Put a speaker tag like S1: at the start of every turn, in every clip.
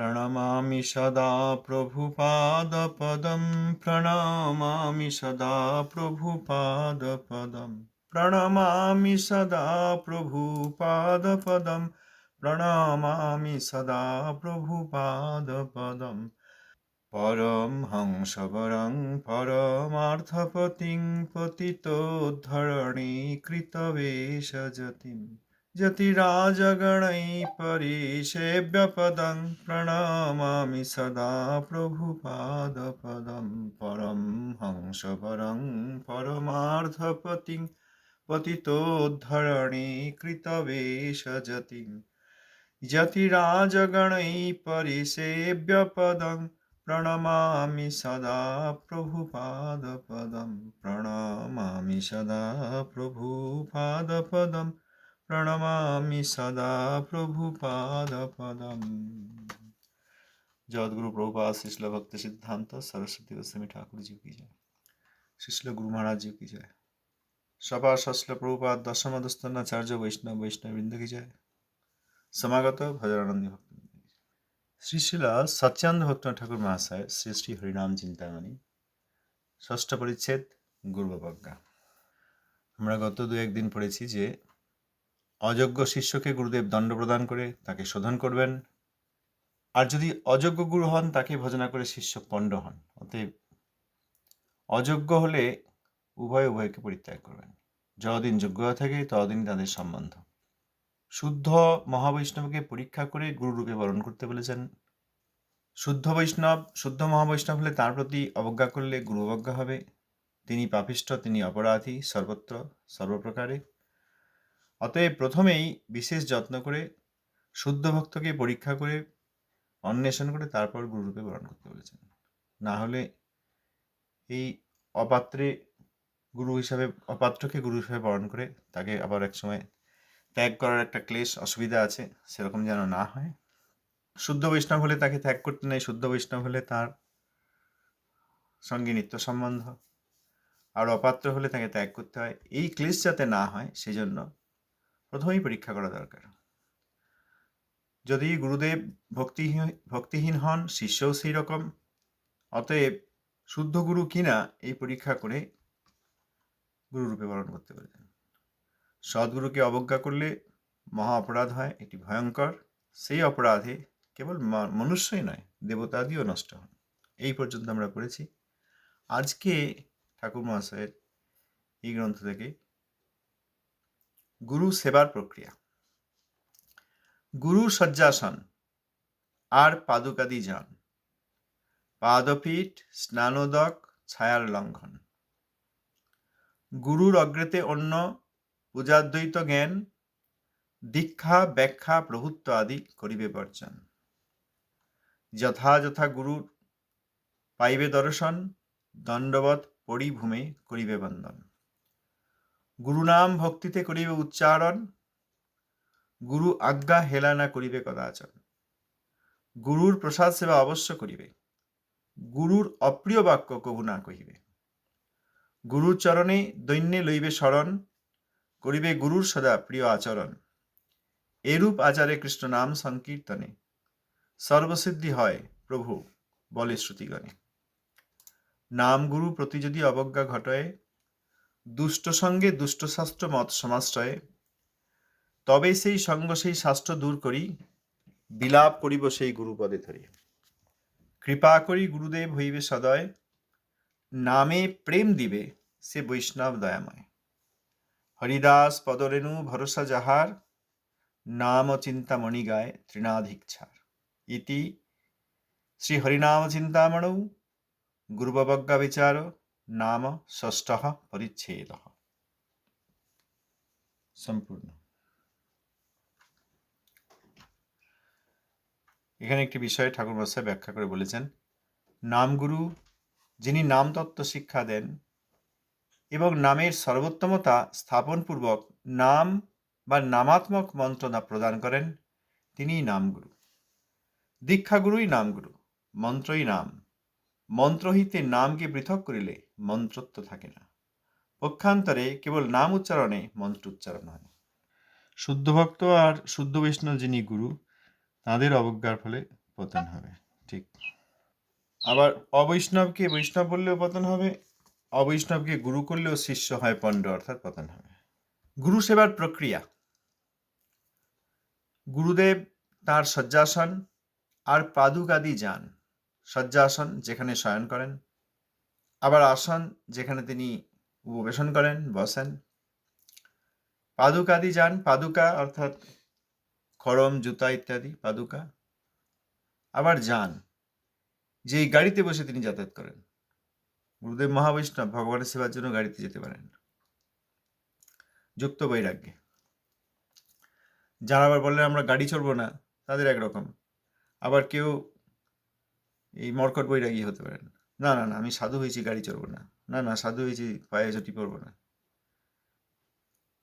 S1: प्रणमामि सदा प्रभुपादपदं प्रणमामि सदा प्रभुपादपदं प्रणमामि सदा प्रभुपादपदं प्रणमामि सदा प्रभुपादपदम् परमहंसवरं परमार्थपतिं पतितोद्धरणी कृतवेषजतिं जतिराजगणैः परिसेव्यपदं प्रणमामि सदा प्रभुपादपदं परमहंसवरं परमार्थपतिं पतितोद्धरणी कृतवेषजतिं जतिराजगणैः परिसेव्यपदं प्रणमामि सदा प्रभुपादपदं प्रणमामि सदा प्रभुपादपदं प्रणमामि सदा प्रभुपादपदम् जगद्गुरु प्रभुपाद शिशल भक्त सिद्धांत सरस्वती गोस्वामी ठाकुर जी की जय शिशल गुरु महाराज जी की जय सपा शस्ल प्रभुपाद दशमदस्तनाचार्य वैष्णव वैष्णव वृंद की जय समागत भजरानंदी भक्त শ্রী শিলা সচ্চানন্দ ভক্ত ঠাকুর মহাশয় শ্রী শ্রী হরিনাম চিন্তামণি ষষ্ঠ পরিচ্ছেদ গুরুবাজ্ঞা আমরা গত দু একদিন পড়েছি যে অযোগ্য শিষ্যকে গুরুদেব দণ্ড প্রদান করে তাকে শোধন করবেন। আর যদি অযোগ্য গুরু হন, তাকে ভজনা করে শিষ্য পণ্ড হন। অতএব অযোগ্য হলে উভয় উভয়কে পরিত্যাগ করবেন। যতদিন যোগ্যতা থাকে ততদিন তাদের সম্বন্ধ। শুদ্ধ মহাবৈষ্ণবকে পরীক্ষা করে গুরুরূপে বরণ করতে বলেছেন। শুদ্ধ বৈষ্ণব, শুদ্ধ মহাবৈষ্ণব হলে তার প্রতি অবজ্ঞা করলে গুরু অবজ্ঞা হবে। তিনি পাপিষ্ঠ, তিনি অপরাধী, সর্বত্র, সর্বপ্রকারে। অতএব প্রথমেই বিশেষ যত্ন করে, শুদ্ধ ভক্তকে পরীক্ষা করে, অন্বেষণ করে তারপর গুরুরূপে বরণ করতে বলেছেন। না হলে এই অপাত্রে গুরু হিসাবে, অপাত্রকে গুরু হিসাবে বরণ করে তাকে আবার এক সময় ত্যাগ করার একটা ক্লেশ, অসুবিধা আছে, সেরকম যেন না হয়। শুদ্ধ বৈষ্ণব হলে তাকে ত্যাগ করতে নেই, শুদ্ধ বৈষ্ণব হলে তার সঙ্গে নিত্য সম্বন্ধ। আর অপাত্র হলে তাকে ত্যাগ করতে হয়। এই ক্লেশ যাতে না হয় সেই জন্য প্রথমেই পরীক্ষা করা দরকার। যদি গুরুদেব ভক্তিহীন ভক্তিহীন হন, শিষ্যও সেই রকম অতএব শুদ্ধ গুরু কিনা এই পরীক্ষা করে গুরুরূপে বরণ করতে পারেন সদ্গুরুকে অবজ্ঞা করলে মহা অপরাধ হয়, এটি ভয়ঙ্কর। সেই অপরাধে কেবল মনুষ্যই নয়, দেবতাদিও নষ্ট হন। এই পর্যন্ত আমরা পড়েছি আজকে ঠাকুর মহাশয়ের এই গ্রন্থ থেকে গুরু সেবার প্রক্রিয়া। গুরু শয্যাসন আর পাদুকাদি যান পাদপীঠ, স্নানোদক, ছায়ার লঙ্ঘন। গুরুর অগ্রেতে অন্য পূজাদ্বৈত জ্ঞান, দীক্ষা, ব্যাখ্যা, প্রভুত্ব আদি করিবে বর্জন। যথাযথা গুরুর পাইবে দর্শন, দণ্ডবৎ পরিভূমে করিবে বন্দন। গুরুনাম ভক্তিতে করিবে উচ্চারণ, গুরু আজ্ঞা হেলানা করিবে কদাচন। গুরুর প্রসাদ সেবা অবশ্য করিবে, গুরুর অপ্রিয় বাক্য কবু না কহিবে। গুরুর চরণে দৈন্যে লইবে শরণ করিবে গুরুর সদা প্রিয় আচরণ। এরূপ আচারে কৃষ্ণ নাম সংকীর্তনে। সর্বসিদ্ধি হয় প্রভু বলে শ্রুতিগণে। নাম গুরু প্রতি যদি অবজ্ঞা ঘটয়ে দুষ্ট সঙ্গে দুষ্ট শাস্ত্র মত সমাশ্রয়ে। তবে সেই সঙ্গ, সেই শাস্ত্র দূর করি, বিলাপ করিব সেই গুরুপদে ধরে। কৃপা করি গুরুদেব হইবে সদয়, নামে প্রেম দিবে সে বৈষ্ণব দয়াময়। হরিদাস পদরেণু ভরসা যাহার, নাম চিন্তামণি গায় তৃণাধিক ছাড় ইতি শ্রী হরিনাম চিন্তামণৌ গুরুবজ্ঞা বিচার নাম ষষ্ঠ পরিচ্ছেদ সম্পূর্ণ এখানে একটি বিষয় ঠাকুর মশাই ব্যাখ্যা করে বলেছেন, নামগুরু যিনি নামতত্ত্ব শিক্ষা দেন এবং নামের সর্বোত্তমতা স্থাপনপূর্বক নাম বা নামাত্মক মন্ত্রণা প্রদান করেন, তিনিই নামগুরু। দীক্ষাগুরুই নামগুরু, মন্ত্রই নাম। মন্ত্র হইতে নামকে পৃথক করিলে মন্ত্রত্ব থাকে না। পক্ষান্তরে কেবল নাম উচ্চারণে মন্ত্র উচ্চারণ হয় শুদ্ধ ভক্ত আর শুদ্ধ বৈষ্ণব যিনি গুরু, তাঁদের অবজ্ঞার ফলে পতন হবে। ঠিক। আবার অবৈষ্ণবকে বৈষ্ণব বললেও পতন হবে, অবৈষ্ণবকে গুরু করলেও শিষ্য হয় পণ্ড, অর্থাৎ পতন হবে। গুরু সেবার প্রক্রিয়া। গুরুদেব তার শয্যাসন আর পাদুক আদি যান শয্যাসন যেখানে শয়ন করেন, আবার আসন যেখানে তিনি উপবেশন করেন, বসেন। পাদুকাদি যান, পাদুকা অর্থাৎ খরম জুতা ইত্যাদি, পাদুকা। আবার যান, যেই গাড়িতে বসে তিনি যাতায়াত করেন। গুরুদেব মহাবৈষ্ণব ভগবানের সেবার জন্য গাড়িতে যেতে পারেন। যুক্ত বৈরাগ্যে। যারা আবার বললেন, আমরা গাড়ি চড়বো না, তাদের একরকম। আবার কেউ এই মর্কট বৈরাগী হতে পারেন না। না না আমি সাধু হয়েছি, গাড়ি চড়বো না। না না, সাধু হয়েছি, পায়ে চটি পরবো না।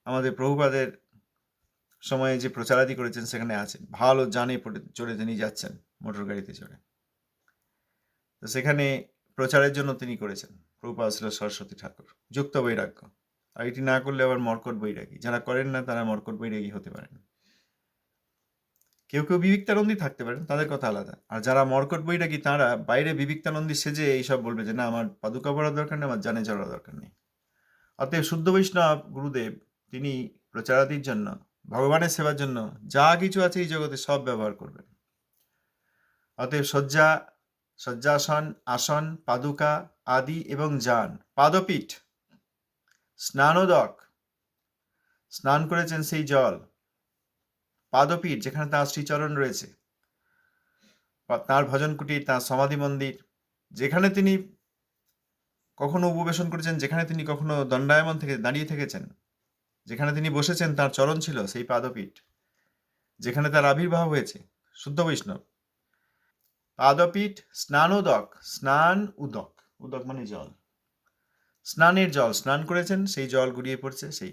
S1: আমাদের প্রভুপাদের সময়ে যে প্রচারাদি করেছেন, সেখানে আছেন। ভালো জানে পড়ে, চড়ে তিনি যাচ্ছেন, মোটর গাড়িতে চড়ে। তো সেখানে প্রচারের জন্য তিনি করেছেন, প্রভুপাদ ছিল সরস্বতী ঠাকুর, যুক্ত বৈরাগ্য। আর এটি না করলে আবার মর্কট বৈরাগী। যারা করেন না, তারা মর্কট বৈরাগী হতে পারেন। কেউ কেউ বিবিক্তানন্দী থাকতে পারেন, তাদের কথা আলাদা। আর যারা মর্কট বৈরাগী তারা বাইরে বিবিক্তানন্দী সেজে এইসব বলবে যে, না, আমার পাদুকা পড়ার দরকার নেই, আমার জানে চড়ার দরকার নেই। অতএব শুদ্ধ বৈষ্ণব, গুরুদেব, তিনি প্রচারাদির জন্য, ভগবানের সেবার জন্য যা কিছু আছে এই জগতে সব ব্যবহার করবেন। অতএব শয্যা, শয্যাসন, আসন, পাদুকা আদি এবং যান, পাদপীঠ, স্নানোদক, স্নান করেছেন সেই জল। পাদপীঠ, যেখানে তাঁর শ্রীচরণ রয়েছে। তাঁর ভজন কুটির তাঁর সমাধি মন্দির, যেখানে তিনি কখনো উপবেশন করেছেন, যেখানে তিনি কখনো দণ্ডায়মন থেকে, দাঁড়িয়ে থেকেছেন, যেখানে তিনি বসেছেন, তার চরণ ছিল সেই পাদপীঠ, যেখানে তার আবির্ভাব হয়েছে, শুদ্ধ বৈষ্ণব। পাদপীঠ স্নানোদক স্নান উদক উদক মানে জল। স্নানের জল, স্নান করেছেন, সেই জল গড়িয়ে পড়ছে, সেই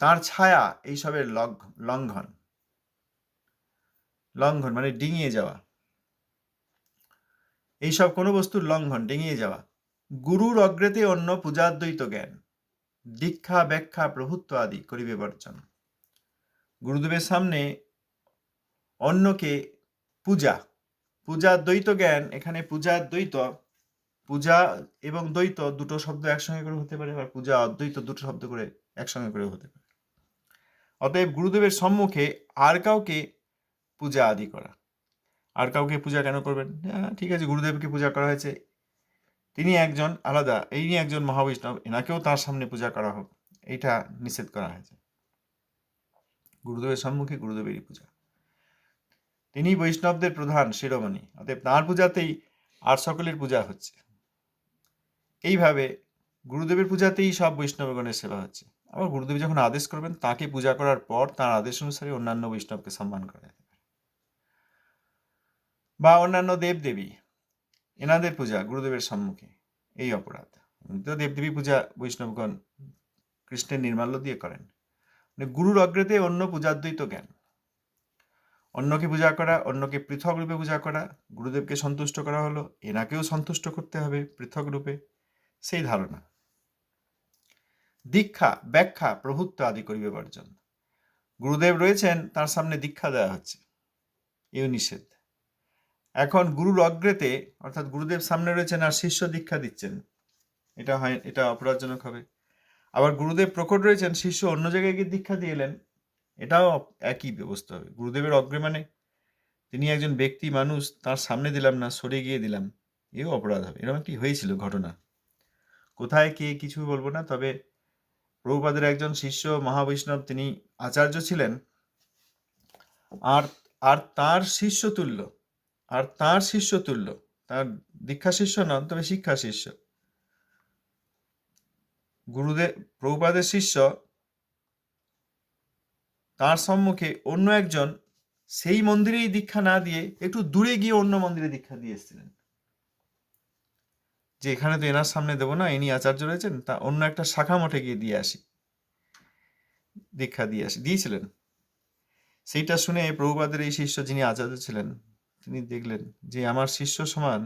S1: তার ছায়া এইসবের লঙ্ঘন। লঙ্ঘন মানে ডিঙিয়ে যাওয়া। এইসব কোনো বস্তুর লঙ্ঘন, ডিঙিয়ে যাওয়া। গুরুর অগ্রেতে অন্য পূজাদ্বৈত জ্ঞান। দীক্ষা, ব্যাখ্যা, প্রভুত্ব আদি করিবে বর্জন। গুরুদেবের সামনে অন্যকে পূজা। পূজা দ্বৈত জ্ঞান, এখানে পূজা দ্বৈত পূজা এবং দ্বৈত দুটো শব্দ একসঙ্গে করে হতে পারে, আবার পূজা অদ্বৈত দুটো শব্দ করে একসঙ্গে করে হতে পারে। অতএব গুরুদেবের সম্মুখে আর কাউকে পূজা আদি করা। আর কাউকে পূজা কেন করবেন? হ্যাঁ ঠিক আছে, গুরুদেবকে পূজা করা হয়েছে। তিনি একজন আলাদা, এই নিয়ে একজন মহাবৈষ্ণব, এনাকেও তার সামনে পূজা করা হোক এইটা নিষেধ করা হয়েছে। গুরুদেবের সম্মুখে গুরুদেবেরই পূজা। তিনি বৈষ্ণবদের প্রধান শিরোমণি, অতএব তাঁর পূজাতেই আর সকলের পূজা হচ্ছে। এইভাবে গুরুদেবের পূজাতেই সব বৈষ্ণবগণের সেবা হচ্ছে। আবার গুরুদেব যখন আদেশ করবেন, তাকে পূজা করার পর তার আদেশ অনুসারে অন্যান্য বৈষ্ণবকে সম্মান করা যেতে পারে বা অন্যান্য দেবদেবী, এনাদের পূজা গুরুদেবের সম্মুখে, এই অপরাধ। তো দেবদেবী পূজা বৈষ্ণবগণ কৃষ্ণের নির্মাল্য দিয়ে করেন। মানে গুরুর অগ্রেতে অন্য পূজার পূজাদ্বৈত জ্ঞান। অন্যকে পূজা করা, অন্যকে পৃথক রূপে পূজা করা, গুরুদেবকে সন্তুষ্ট করা হলো, এনাকেও সন্তুষ্ট করতে হবে পৃথক রূপে, সেই ধারণা। দীক্ষা, ব্যাখ্যা, প্রভুত্ব আদি করিবে বর্জন। গুরুদেব রয়েছেন, তার সামনে দীক্ষা দেওয়া হচ্ছে। এও নিষেধ। এখন গুরুর অগ্রেতে, অর্থাৎ গুরুদেব সামনে রয়েছেন আর শিষ্য দীক্ষা দিচ্ছেন। এটা হয়, এটা অপরাধজনক হবে। আবার গুরুদেব প্রকট রয়েছেন, শিষ্য অন্য জায়গায় গিয়ে দীক্ষা দিয়ে এলেন। এটাও একই ব্যবস্থা হবে। গুরুদেবের অগ্রে মানে তিনি একজন ব্যক্তি, মানুষ, তার সামনে দিলাম না, সরে গিয়ে দিলাম। এও অপরাধ হবে। এরকম একটি হয়েছিল ঘটনা। কোথায়, কে, কিছু বলব না, তবে প্রভুপাদের একজন শিষ্য মহাবৈষ্ণব তিনি আচার্য ছিলেন। আর আর তার শিষ্য তুল্য, আর তার শিষ্য তুল্য, তার দীক্ষা শিষ্য নন তবে শিক্ষা শিষ্য। গুরুদেব, প্রভুপাদের শিষ্য, তার সম্মুখে অন্য একজন, সেই মন্দিরেই দীক্ষা না দিয়ে একটু দূরে গিয়ে অন্য মন্দিরে দীক্ষা দিয়ে এসেছিলেন। যে এখানে তো এনার সামনে দেবো না, ইনি আচার্য রয়েছেন, তা অন্য একটা শাখা মঠে গিয়ে দিয়ে আসি। দীক্ষা দিয়ে আসি। দিয়েছিলেন। সেইটা শুনে প্রভুপাদের এই শিষ্য যিনি আচার্য ছিলেন, তিনি দেখলেন যে আমার শিষ্য সমান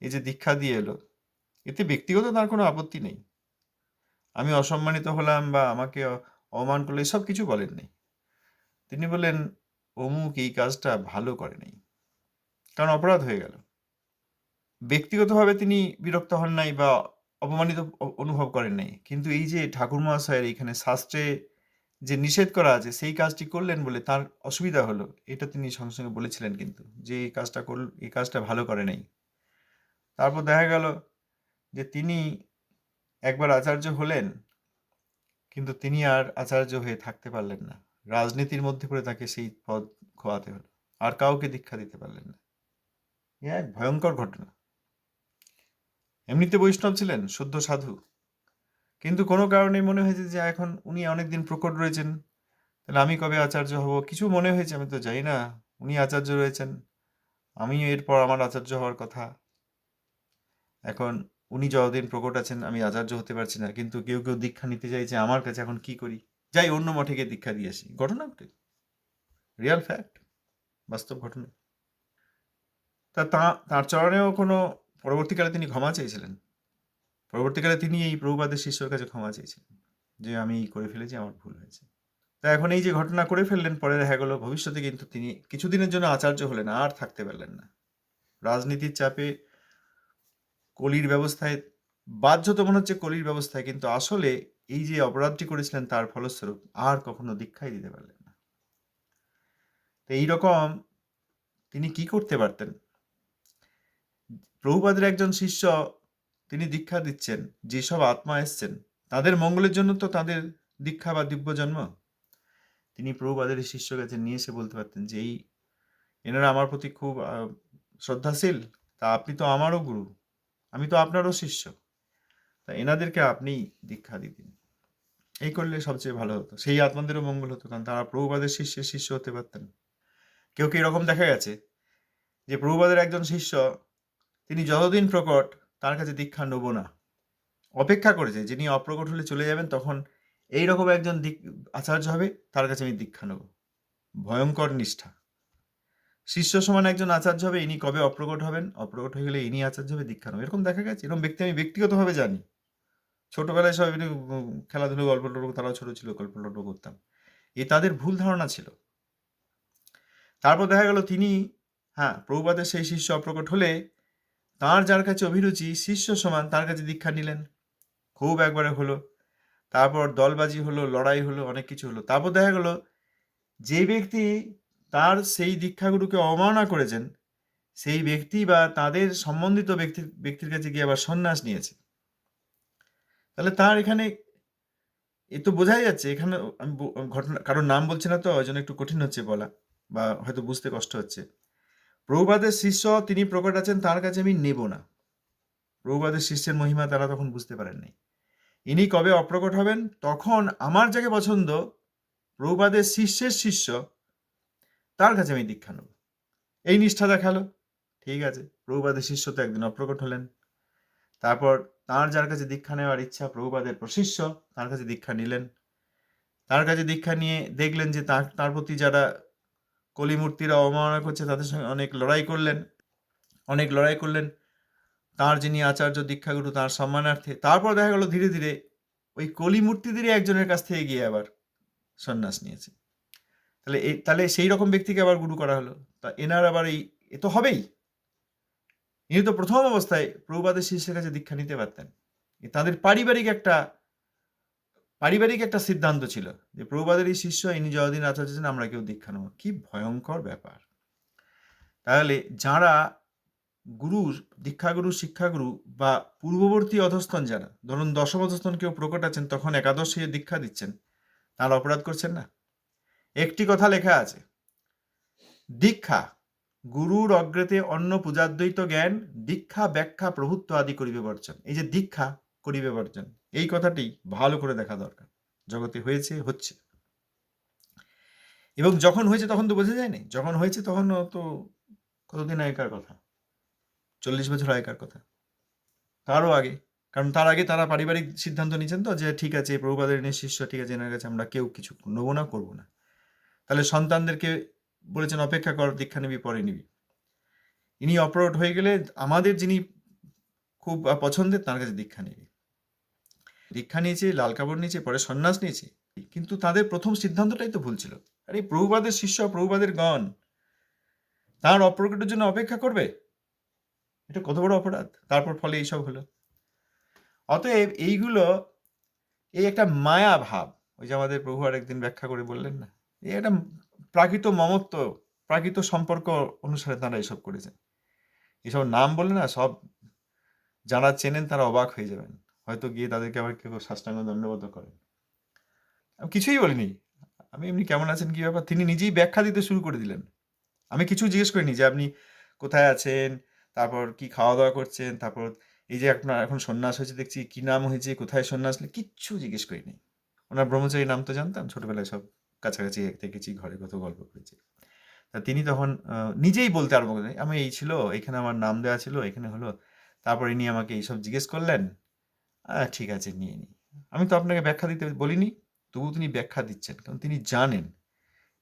S1: এই যে দীক্ষা দিয়ে এলো, এতে ব্যক্তিগত তার কোনো আপত্তি নেই। আমি অসম্মানিত হলাম বা আমাকে অমান করলে সব কিছু বলেননি। তিনি বললেন, অমুক এই কাজটা ভালো করে নেই। কারণ অপরাধ হয়ে গেল। ব্যক্তিগতভাবে তিনি বিরক্ত হন নাই বা অপমানিত অনুভব করেন নাই। কিন্তু এই যে ঠাকুর মহাশয়ের এখানে শাস্ত্রে যে নিষেধ করা আছে, সেই কাজটি করলেন বলে তার অসুবিধা হলো, এটা তিনি সঙ্গে সঙ্গে বলেছিলেন কিন্তু যে এই কাজটা করল এই কাজটা ভালো করে নাই। তারপর দেখা গেল যে তিনি একবার আচার্য হলেন, কিন্তু তিনি আর আচার্য হয়ে থাকতে পারলেন না। রাজনীতির মধ্যে পড়ে তাকে সেই পদ খোয়াতে হলো, আর কাউকে দীক্ষা দিতে পারলেন না। এক ভয়ঙ্কর ঘটনা। এমনিতে বৈষ্ণব ছিলেন শুদ্ধ সাধু। কিন্তু কোনো কারণে মনে হয়েছে যে, এখন উনি অনেকদিন প্রকট রয়েছেন। তাহলে আমি কবে আচার্য হব? কিছু মনে হয়েছে, আমি তো জানি না। উনি আচার্য রয়েছেন। আমি এরপর আমার আচার্য হওয়ার কথা। এখন উনি যতদিন প্রকট আছেন, আমি আচার্য হতে পারছি না। কিন্তু কেউ কেউ দীক্ষা নিতে চাইছে আমার কাছে, এখন কি করি? যাই, অন্য মঠে গিয়ে দীক্ষা দিয়ে আসি। ঘটনা ঘটে রিয়াল ফ্যাক্ট, বাস্তব ঘটনা। তা- তার চরণেও কোনো পরবর্তীকালে তিনি ক্ষমা চেয়েছিলেন। পরবর্তীকালে তিনি এই প্রভুপাদের শিষ্যর কাছে ক্ষমা চেয়েছিলেন যে, আমি এই করে ফেলেছি, আমার ভুল হয়েছে। তা এখন এই যে ঘটনা করে ফেললেন, পরে দেখা গেল ভবিষ্যতে কিন্তু তিনি কিছুদিনের জন্য আচার্য হলেন, আর থাকতে পারলেন না। রাজনীতির চাপে কলির ব্যবস্থায় বাধ্য তো মনে হচ্ছে কলির ব্যবস্থায় কিন্তু আসলে এই যে অপরাধটি করেছিলেন, তার ফলস্বরূপ আর কখনো দীক্ষাই দিতে পারলেন না। তো এইরকম তিনি কি করতে পারতেন? প্রভুপাদের একজন শিষ্য তিনি দীক্ষা দিচ্ছেন, যেসব আত্মা এসছেন, তাদের মঙ্গলের জন্য তো তাদের দীক্ষা বা দিব্য জন্ম। তিনি প্রভুপাদের শিষ্য কাছে নিয়ে এসে বলতে পারতেন যে, এই এনারা আমার প্রতি খুব শ্রদ্ধাশীল, তা আপনি তো আমারও গুরু, আমি তো আপনারও শিষ্য। তা এনাদেরকে আপনি দীক্ষা দিতেন। এই করলে সবচেয়ে ভালো হতো। সেই আত্মাদেরও মঙ্গল হতো, কারণ তারা প্রভুপাদের শিষ্যের শিষ্য হতে পারতেন। কেউ কি এরকম দেখা গেছে যে, প্রভুপাদের একজন শিষ্য তিনি যতদিন প্রকট, তার কাছে দীক্ষা নেব না। অপেক্ষা করেছে, যিনি অপ্রকট হলে চলে যাবেন, তখন এই রকম একজন দিক, আচার্য হবে, তার কাছে আমি দীক্ষা নেব। ভয়ঙ্কর নিষ্ঠা। শিষ্য সমান একজন আচার্য হবে, ইনি কবে অপ্রকট হবেন? অপ্রকট হয়ে গেলে ইনি আচার্য হবে, দীক্ষা নেব। এরকম দেখা গেছে, এরকম ব্যক্তি আমি ব্যক্তিগতভাবে জানি। ছোটবেলায় সব খেলাধুলো, গল্প টল্প, তারাও ছোট ছিল, গল্প টল্প করতাম। এ তাদের ভুল ধারণা ছিল। তারপর দেখা গেল, তিনি হ্যাঁ প্রভুপাদের সেই শিষ্য অপ্রকট হলে তার যার কাছে অভিরুচি, শিষ্য সমান তার কাছে দীক্ষা নিলেন। খুব একবারে হলো। তারপর দলবাজি হলো, লড়াই হলো, অনেক কিছু হলো। তারপর দেখা গেল, যে ব্যক্তি তার সেই দীক্ষাগুরুকে অবমাননা করেছেন, সেই ব্যক্তি বা তাদের সম্বন্ধিত ব্যক্তির ব্যক্তির কাছে গিয়ে আবার সন্ন্যাস নিয়েছে। তাহলে তার এখানে এ তো বোঝাই যাচ্ছে এখানে আমি ঘটনা, কারোর নাম বলছি না তো, ওই জন্য একটু কঠিন হচ্ছে বলা, বা হয়তো বুঝতে কষ্ট হচ্ছে। প্রভুপাদের শিষ্য তিনি প্রকট আছেন, তার কাছে আমি নেব না। প্রভুপাদের শিষ্যের মহিমা তারা তখন বুঝতে পারেননি। ইনি কবে অপ্রকট হবেন? তখন আমার যাকে পছন্দ, প্রভুপাদের শিষ্যের শিষ্য, তার কাছে আমি দীক্ষা নেব। এই নিষ্ঠা দেখাল। ঠিক আছে, প্রভুপাদের শিষ্য তো একদিন অপ্রকট হলেন। তারপর তার যার কাছে দীক্ষা নেওয়ার ইচ্ছা, প্রভুপাদের প্রশিষ্য, তার কাছে দীক্ষা নিলেন। তার কাছে দীক্ষা নিয়ে দেখলেন যে তার প্রতি যারা কলিমূর্তিরা অবমাননা করছে, তাদের সঙ্গে অনেক লড়াই করলেন, অনেক লড়াই করলেন। তার যিনি আচার্য দীক্ষাগুরু, তার সম্মানার্থে। তারপর দেখা গেল ধীরে ধীরে ওই কলিমূর্তিদেরই একজনের কাছ থেকে গিয়ে আবার সন্ন্যাস নিয়েছে। তাহলে এই তাহলে সেই রকম ব্যক্তিকে আবার গুরু করা হলো। তা এনার আবার এই, এ তো হবেই। ইনি তো প্রথম অবস্থায় প্রভুপাদের শিষ্যের কাছে দীক্ষা নিতে পারতেন। তাদের পারিবারিক একটা পারিবারিক একটা সিদ্ধান্ত ছিল যে প্রভুপাদের এই শিষ্য ইনি যতদিন আচার্য আমরা কেউ দীক্ষা নেব কি ভয়ঙ্কর ব্যাপার। তাহলে যারা গুরুর, দীক্ষাগুরু, শিক্ষাগুরু বা পূর্ববর্তী অধস্তন যারা, ধরুন দশম অধস্তন কেউ প্রকট আছেন, তখন একাদশে দীক্ষা দিচ্ছেন, তারা অপরাধ করছেন না? একটি কথা লেখা আছে, দীক্ষা, গুরুর অগ্রেতে অন্য পূজাদ্বৈত জ্ঞান, দীক্ষা, ব্যাখ্যা, প্রভুত্ব আদি করিবে বর্জন। এই যে দীক্ষা করিবে বর্জন। এই কথাটি ভালো করে দেখা দরকার। জগতে হয়েছে, হচ্ছে। এবং যখন হয়েছে তখন তো বোঝা যায়নি। যখন হয়েছে তখন তো কতদিন আগেকার কথা? চল্লিশ বছর আগেকার কথা। তারও আগে। কারণ তার আগে তারা পারিবারিক সিদ্ধান্ত নিয়েছেন তো যে, ঠিক আছে, প্রভুপাদের শিষ্য ঠিক আছে, এনার কাছে আমরা কেউ কিছু নেব না, করব না। তাহলে সন্তানদেরকে বলেছেন, অপেক্ষা কর, দীক্ষা নিবি, পরে নিবি। ইনি অপরোড হয়ে গেলে আমাদের যিনি খুব পছন্দের, তার কাছে দীক্ষা নিবি। দীক্ষা নিয়েছে, লাল কাপড় নিয়েছে, পরে সন্ন্যাস নিয়েছে। কিন্তু তাদের প্রথম সিদ্ধান্তটাই তো ভুল ছিল। আরে প্রভুপাদের শিষ্য প্রভুপাদের গণ। তার অপ্রকটের জন্য অপেক্ষা করবে? এটা কত বড় অপরাধ? তারপর ফলে এইসব হলো। অতএব এইগুলো, এই একটা মায়া ভাব, ওই যে আমাদের প্রভু আর একদিন ব্যাখ্যা করে বললেন না, এই একটা প্রাকৃত মমত্ব, প্রাকৃত সম্পর্ক অনুসারে তারা এসব করেছেন এসব নাম বললে না, সব যারা চেনেন তারা অবাক হয়ে যাবেন। হয়তো গিয়ে তাদেরকে আবার কেউ সাষ্টাঙ্গ দণ্ডবোধ করেন আমি কিছুই বলিনি। আমি এমনি কেমন আছেন, কি ব্যাপার? তিনি নিজেই ব্যাখ্যা দিতে শুরু করে দিলেন। আমি কিছু জিজ্ঞেস করিনি যে আপনি কোথায় আছেন, তারপর কি খাওয়া দাওয়া করছেন, তারপর এই যে আপনার এখন সন্ন্যাস হয়েছে, দেখছি কি নাম হয়েছে, কোথায় সন্ন্যাস কিচ্ছু জিজ্ঞেস করিনি। ওনার ব্রহ্মচারী নাম তো জানতাম, ছোটবেলায় সব কাছাকাছি দেখেছি ঘরে কত গল্প করেছি। তা তিনি তখন নিজেই বলতে আরম্ভ করলেন, আমি এই ছিল, এখানে আমার নাম দেওয়া ছিল, এখানে হলো। তারপর ইনি আমাকে এইসব জিজ্ঞেস করলেন ঠিক আছে, নিয়ে নিই আমি তো আপনাকে ব্যাখ্যা দিতে বলিনি তবু তিনি ব্যাখ্যা দিচ্ছেন, কারণ তিনি জানেন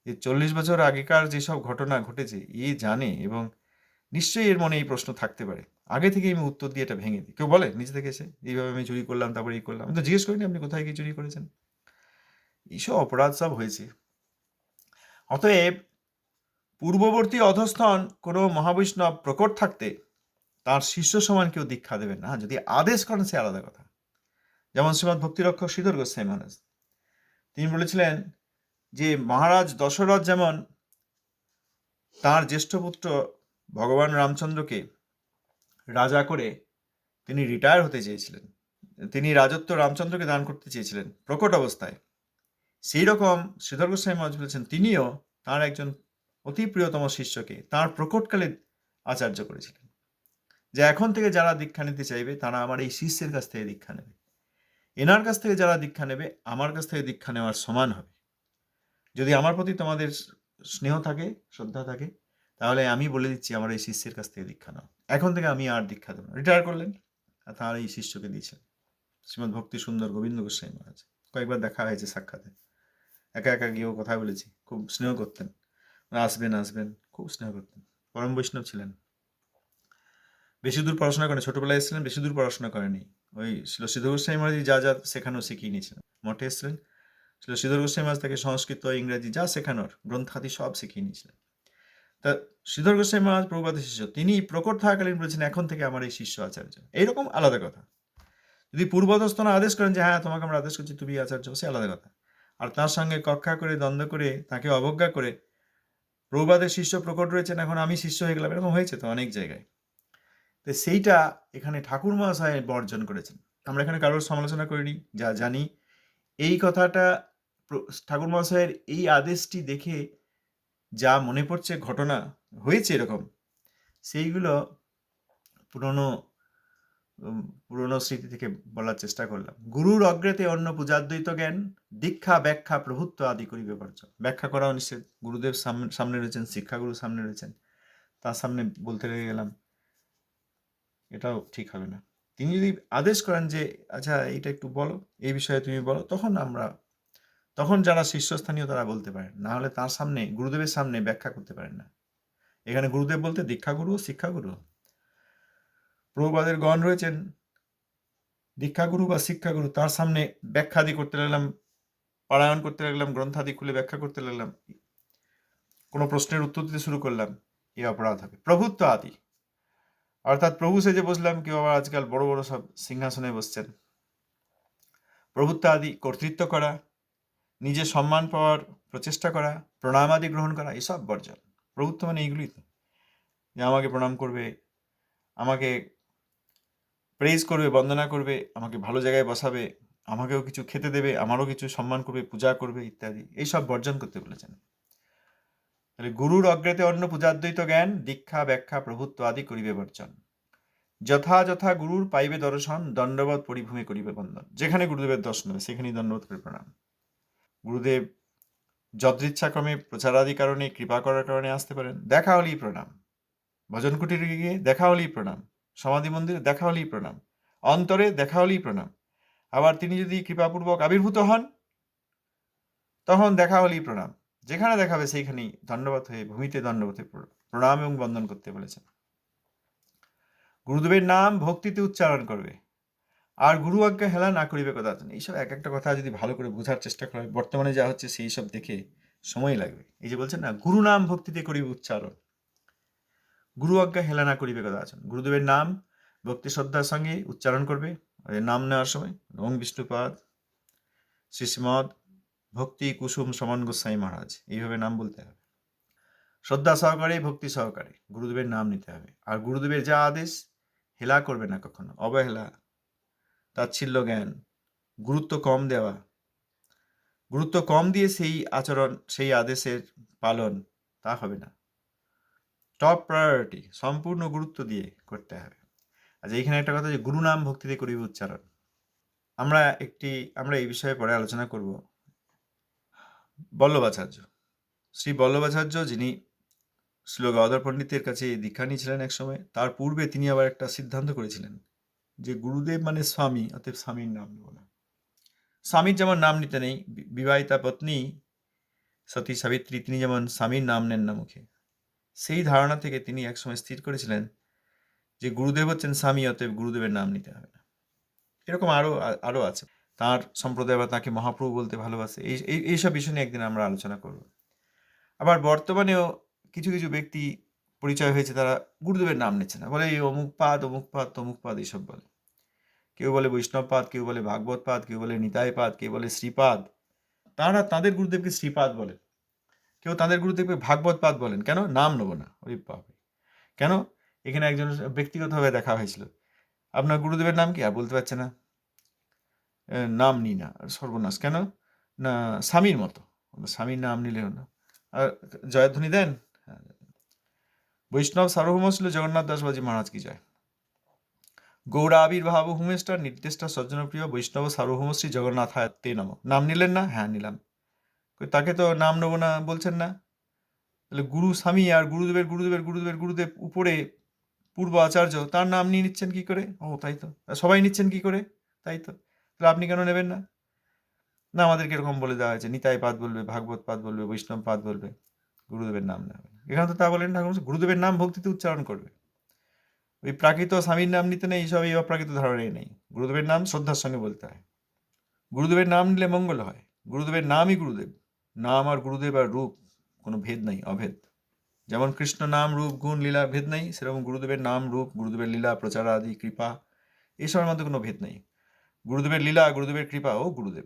S1: যে চল্লিশ বছর আগেকার যেসব ঘটনা ঘটেছে, এ জানে এবং নিশ্চয়ই এর মনে এই প্রশ্ন থাকতে পারে। আগে থেকে আমি উত্তর দিয়ে এটা ভেঙে দিই। কেউ বলে, নিজে থেকে এসে, এইভাবে আমি চুরি করলাম, তারপরে এই করলাম। আমি তো জিজ্ঞেস করিনি আপনি কোথায় গিয়ে চুরি করেছেন। এইসব অপরাধ সব হয়েছে। অতএব পূর্ববর্তী অধস্থন কোনো মহাবৈষ্ণব প্রকট থাকতে তার শিষ্য সমান কেউ দীক্ষা দেবেন না। যদি আদেশ করেন, সে আলাদা কথা। যেমন শ্রীমৎ ভক্তিরক্ষক শ্রীধর গোস্বাই মহারাজ তিনি বলেছিলেন যে, মহারাজ দশরথ যেমন তার জ্যেষ্ঠ পুত্র ভগবান রামচন্দ্রকে রাজা করে তিনি রিটায়ার হতে চেয়েছিলেন, তিনি রাজত্ব রামচন্দ্রকে দান করতে চেয়েছিলেন প্রকট অবস্থায়। সেই রকম শ্রীধর গোস্বামী মহারাজ বলেছেন, তিনিও তার একজন অতি প্রিয়তম শিষ্যকে তার প্রকটকালে আচার্য করেছিলেন। যে এখন থেকে যারা দীক্ষা নিতে চাইবে, তারা আমার এই শিষ্যের কাছ থেকে দীক্ষা নেবে। এনার কাছ থেকে যারা দীক্ষা নেবে, আমার কাছ থেকে দীক্ষা নেওয়ার সমান হবে। যদি আমার প্রতি তোমাদের স্নেহ থাকে, শ্রদ্ধা থাকে, তাহলে আমি বলে দিচ্ছি, আমার এই শিষ্যের কাছ থেকে দীক্ষা নাও। এখন থেকে আমি আর দীক্ষা দেবো রিটায়ার করলেন, আর তার এই শিষ্যকে দিয়েছেন। শ্রীমদ ভক্তি সুন্দর গোবিন্দ গোস্বামী মহারাজ। কয়েকবার দেখা হয়েছে সাক্ষাতে। একা একা গিয়েও কথা বলেছি। খুব স্নেহ করতেন। আসবেন আসবেন, খুব স্নেহ করতেন। পরম বৈষ্ণব ছিলেন। বেশি দূর পড়াশোনা করেন, ছোটবেলায় এসেছিলেন, বেশি দূর পড়াশোনা করেনি। ওই ছিল সিদ্ধ গোস্বামী মহারাজ যা যা শেখানো শিখিয়ে নিয়েছিলেন মঠে এসেছিলেন। ছিল সিদ্ধর গোস্বামী মহারাজ তাকে সংস্কৃত, ইংরেজি যা শেখানোর গ্রন্থাদি সব শিখিয়ে নিয়েছিলেন। তা শ্রীধর গোস্বামী মহারাজ প্রভুপাত শিষ্য, তিনি প্রকট থাকাকালীন বলেছেন, এখন থেকে আমার এই শিষ্য আচার্য। এইরকম আলাদা কথা। যদি পূর্বদস্তনা আদেশ করেন যে হ্যাঁ তোমাকে আমরা আদেশ করছি, তুমি আচার্য, সে আলাদা কথা। আর তার সঙ্গে কক্ষা করে, দ্বন্দ্ব করে, তাকে অবজ্ঞা করে প্রভুপাদের শিষ্য প্রকট রয়েছেন, এখন আমি শিষ্য হয়ে গেলাম। এরকম হয়েছে তো অনেক জায়গায়। তো সেইটা এখানে ঠাকুর মহাশয় বর্জন করেছেন। আমরা এখানে কারোর সমালোচনা করিনি, যা জানি। এই কথাটা ঠাকুর মহাশয়ের এই আদেশটি দেখে যা মনে পড়ছে ঘটনা হয়েছে এরকম, সেইগুলো পুরনো পুরনো স্মৃতি থেকে বলার চেষ্টা করলাম। গুরুর অগ্রেতে অন্য পূজাদ্বৈত জ্ঞান, দীক্ষা, ব্যাখ্যা, প্রভুত্ব আদি করিবে বর্জন। ব্যাখ্যা করাও নিষেধ গুরুদেব সামনে রয়েছেন, শিক্ষাগুরু সামনে রয়েছেন। তার সামনে বলতে লেগে গেলাম এটাও ঠিক হবে না। তিনি যদি আদেশ করেন যে আচ্ছা এইটা একটু বলো, এই বিষয়ে তুমি বলো, তখন আমরা, তখন যারা শীর্ষস্থানীয় তারা বলতে পারেন। না হলে তার সামনে, গুরুদেবের সামনে ব্যাখ্যা করতে পারেন না। এখানে গুরুদেব বলতে দীক্ষাগুরু ও শিক্ষাগুরু। প্রভুপাদের গণ রয়েছেন। দীক্ষাগুরু বা শিক্ষাগুরু, তার সামনে ব্যাখ্যাদি করতে লাগলাম, পারায়ণ করতে লাগলাম, গ্রন্থাদি খুলে ব্যাখ্যা করতে লাগলাম, কোনো প্রশ্নের উত্তর দিতে শুরু করলাম, এ অপরাধ হবে। প্রভুত্ব আদি। অর্থাৎ প্রভু সেজে বসলাম কেউ আবার আজকাল বড় বড় সব সিংহাসনে বসছেন। প্রভুত্ব আদি কর্তৃত্ব করা নিজে সম্মান পাওয়ার প্রচেষ্টা করা প্রণাম আদি গ্রহণ করা, এসব বর্জন। প্রভুত্ব মানে এইগুলি তো। যে আমাকে প্রণাম করবে, আমাকে প্রেজ করবে, বন্দনা করবে, আমাকে ভালো জায়গায় বসাবে, আমাকেও কিছু খেতে দেবে, আমারও কিছু সম্মান করবে, পূজা করবে, ইত্যাদি। এইসব বর্জন করতে বলেছেন। তাহলে গুরুর অগ্রেতে অন্য পূজাদ্বৈত জ্ঞান, দীক্ষা, ব্যাখ্যা, প্রভুত্ব আদি করিবে বর্জন। যথা যথা গুরুর পাইবে দর্শন দণ্ডবত পরিভূমি করিবে বন্ধন যেখানে গুরুদেবের দর্শন হবে, সেখানেই দণ্ডবোধ করে প্রণাম। গুরুদেব যদৃচ্ছাক্রমে প্রচারাদি কারণে, কৃপা করার কারণে আসতে পারেন। দেখা হলেই প্রণাম। ভজন কুটিরে গিয়ে দেখা হলেই প্রণাম। সমাধি মন্দিরে দেখা হলেই প্রণাম। অন্তরে দেখা হলেই প্রণাম। আবার তিনি যদি কৃপাপূর্বক আবির্ভূত হন, তখন দেখা হলেই প্রণাম। যেখানে দেখাবে সেইখানেই দণ্ডবত হয়ে ভূমিতে দণ্ডবত হয়ে প্র- প্রণাম এবং বন্দন করতে বলেছেন। গুরুদেবের নাম ভক্তিতে উচ্চারণ করবে। আর গুরু আজ্ঞা হেলা না করিবে কথা এইসব এক একটা কথা যদি ভালো করে বোঝার চেষ্টা করা হয়, বর্তমানে যা হচ্ছে সেই সব দেখে সময় লাগবে। এই যে বলছেন না, গুরু নাম ভক্তিতে করিবে উচ্চারণ। গুরু আজ্ঞা হেলা না করিবে কথা আছেন গুরুদেবের নাম ভক্তি শ্রদ্ধার সঙ্গে উচ্চারণ করবে। নাম নেওয়ার সময়। ওম বিষ্ণুপাদ শ্রীশ্রীমদ ভক্তি, কুসুম সমন গোস্বাই মহারাজ, এইভাবে নাম বলতে হবে। শ্রদ্ধা সহকারে, ভক্তি সহকারে গুরুদেবের নাম নিতে হবে। আর গুরুদেবের যা আদেশ, হেলা করবে না কখনো, অবহেলা, তাচ্ছিল্য জ্ঞান, গুরুত্ব কম দেওয়া, গুরুত্ব কম দিয়ে সেই আচরণ, সেই আদেশের পালন, তা হবে না। টপ প্রায়োরিটি, সম্পূর্ণ গুরুত্ব দিয়ে করতে হবে। আচ্ছা এইখানে একটা কথা যে গুরু নাম ভক্তিতে করিবে উচ্চারণ। আমরা একটি, আমরা এই বিষয়ে পরে আলোচনা করব। বল্লভাচার্য। শ্রী বল্লভাচার্য যিনি শ্রী গদাধর পণ্ডিতের কাছে দীক্ষা নিয়েছিলেন এক সময়, তার পূর্বে তিনি আবার একটা সিদ্ধান্ত করেছিলেন যে গুরুদেব মানে স্বামী, অতএব স্বামীর নাম নেব না। স্বামীর যেমন নাম নিতে নেই বিবাহিতা পত্নী সতী সাবিত্রী, তিনি যেমন স্বামীর নাম নেন না মুখে। সেই ধারণা থেকে তিনি একসময় স্থির করেছিলেন যে গুরুদেব হচ্ছেন স্বামী, অতএব গুরুদেবের নাম নিতে হবে না। এরকম আরও আরও আছে। তার সম্প্রদায় বা তাকে মহাপ্রভু বলতে ভালোবাসে। এই, এই- এইসব বিষয় নিয়ে একদিন আমরা আলোচনা করব। আবার বর্তমানেও কিছু কিছু ব্যক্তি পরিচয় হয়েছে, তারা গুরুদেবের নাম নিচ্ছে না। বলে এই অমুক পাদ অমুক পাদ, তমুক পাদ, এইসব বলে। কেউ বলে বৈষ্ণব পাদ, কেউ বলে ভাগবত পাদ, কেউ বলে নিতাই পাদ, কেউ বলে শ্রীপাদ। তারা তাদের গুরুদেবকে শ্রীপাদ বলেন কেউ তাদের গুরুদেবকে ভাগবত পাদ বলেন। কেন? নাম নেব না। ওই পাবে কেন? এখানে একজন ব্যক্তিগতভাবে দেখা হয়েছিল। আপনার গুরুদেবের নাম কি? আর বলতে পারছে না। নাম নিই না সর্বনাশ। কেন? না, স্বামীর মতো। স্বামীর নাম নিলেও না। আর জয়ধ্বনি দেন? হ্যাঁ। বৈষ্ণব সার্বভৌম ছিল জগন্নাথ দাসবাজি, মহারাজ কি জয়? গৌরা আবির্ভাব হুমেষ্টার নির্দেষ্টা সজ্জনপ্রিয় বৈষ্ণব সার্বভৌম শ্রী জগন্নাথ তে নম নাম নিলেন না? হ্যাঁ নিলাম। তাকে তো নাম নেব না বলছেন না? তাহলে গুরু স্বামী আর গুরুদেবের গুরুদেবের গুরুদেবের গুরুদেব উপরে পূর্ব আচার্য, তার নাম নিয়ে নিচ্ছেন কি করে? ও, তাই তো। সবাই নিচ্ছেন কি করে? তাই তো। তাহলে আপনি কেন নেবেন না? না, আমাদেরকে এরকম বলে দেওয়া হয়েছে। নিতাই পাদ বলবে, ভাগবত পাদ বলবে, বৈষ্ণব পাদ বলবে, গুরুদেবের নাম নেবে এখানে তো তা বলেন ঠাকুর গুরুদেবের নাম ভক্তিতে উচ্চারণ করবে। ওই প্রাকৃত স্বামীর নাম নিতে নেই, এইসব এই অপ্রাকৃত ধারণাই নেই। গুরুদেবের নাম শ্রদ্ধার সঙ্গে বলতে হয়। গুরুদেবের নাম নিলে মঙ্গল হয়। গুরুদেবের নামই গুরুদেব। নাম আর গুরুদেব আর রূপ, কোনো ভেদ নাই, অভেদ। যেমন কৃষ্ণ নাম, রূপ, গুণ, লীলা, ভেদ নেই, সেরকম গুরুদেবের নাম, রূপ, গুরুদেবের লীলা প্রচার আদি কৃপা, এসবের মধ্যে কোনো ভেদ নেই। গুরুদেবের লীলা, গুরুদেবের কৃপা ও গুরুদেব।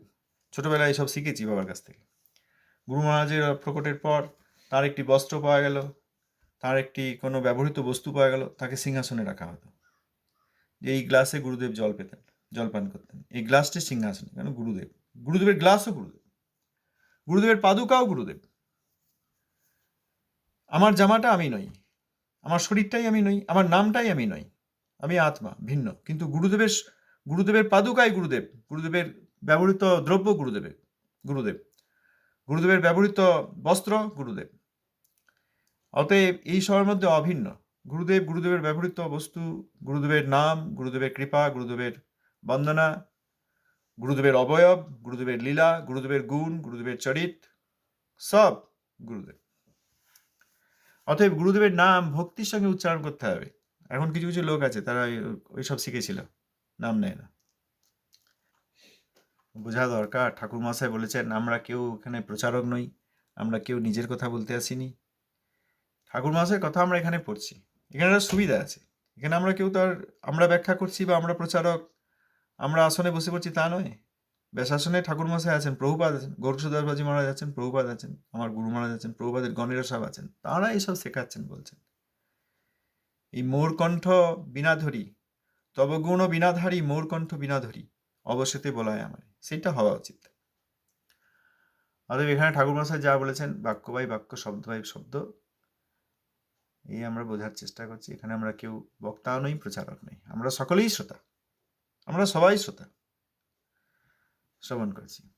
S1: ছোটবেলায় এসব শিখেছি বাবার কাছ থেকে। গুরু মহারাজের প্রকটের পর তার একটি বস্ত্র পাওয়া গেল, তার একটি কোনো ব্যবহৃত বস্তু পাওয়া গেল, তাকে সিংহাসনে রাখা হতো। যে এই গ্লাসে গুরুদেব জল পেতেন, জল পান করতেন। এই গ্লাসটি সিংহাসনে, কেন? গুরুদেব। গুরুদেবের গ্লাসও গুরুদেব। গুরুদেবের পাদুকাও গুরুদেব। আমার জামাটা আমি নই, আমার শরীরটাই আমি নই, আমার নামটাই আমি নই। আমি আত্মা, ভিন্ন। কিন্তু গুরুদেবের গুরুদেবের পাদুকাই গুরুদেব, গুরুদেবের ব্যবহৃত দ্রব্য গুরুদেবের, গুরুদেব। গুরুদেবের ব্যবহৃত বস্ত্র গুরুদেব। অতএব এই সবার মধ্যে অভিন্ন। গুরুদেব, গুরুদেবের ব্যবহৃত বস্তু, গুরুদেবের নাম, গুরুদেবের কৃপা, গুরুদেবের বন্দনা, গুরুদেবের অবয়ব, গুরুদেবের লীলা, গুরুদেবের গুণ, গুরুদেবের চরিত, সব গুরুদেব। অতএব গুরুদেবের নাম ভক্তির সঙ্গে উচ্চারণ করতে হবে। এখন কিছু কিছু লোক আছে, তারা ওইসব শিখেছিল। নাম নেয় না। বোঝা দরকার ঠাকুর মশাই বলেছেন, আমরা কেউ এখানে প্রচারক নই, আমরা কেউ নিজের কথা বলতে আসিনি। ঠাকুর মশাইয়ের কথা আমরা এখানে পড়ছি, এখানে একটা সুবিধা আছে। এখানে আমরা কেউ তার, আমরা ব্যাখ্যা করছি বা আমরা প্রচারক, আমরা আসনে বসে পড়ছি তা নয়। ব্যাসাসনে ঠাকুর মশাই আছেন, প্রভুপাদ আছেন গৌরসুদাসবাজি মহারাজ আছেন, প্রভুপাদ আছেন, আমার গুরু মহারাজ আছেন, প্রভুপাদের গণেরা সব আছেন, তারা এইসব শেখাচ্ছেন বলছেন। এই মোরকণ্ঠ বিনাধরি তব গুণ বিনাধারী মোর কণ্ঠ বিনাধরী অবশ্যতে বলায় আমার। সেটা হওয়া উচিত। অতএব এখানে ঠাকুর মশাই যা বলেছেন, বাক্য বাই বাক্য, শব্দ বাই শব্দ, এই আমরা বোঝার চেষ্টা করছি। এখানে আমরা কেউ বক্তা নই, প্রচারক নই। আমরা সকলেই শ্রোতা। আমরা সবাই শ্রোতা। শ্রবণ করছি।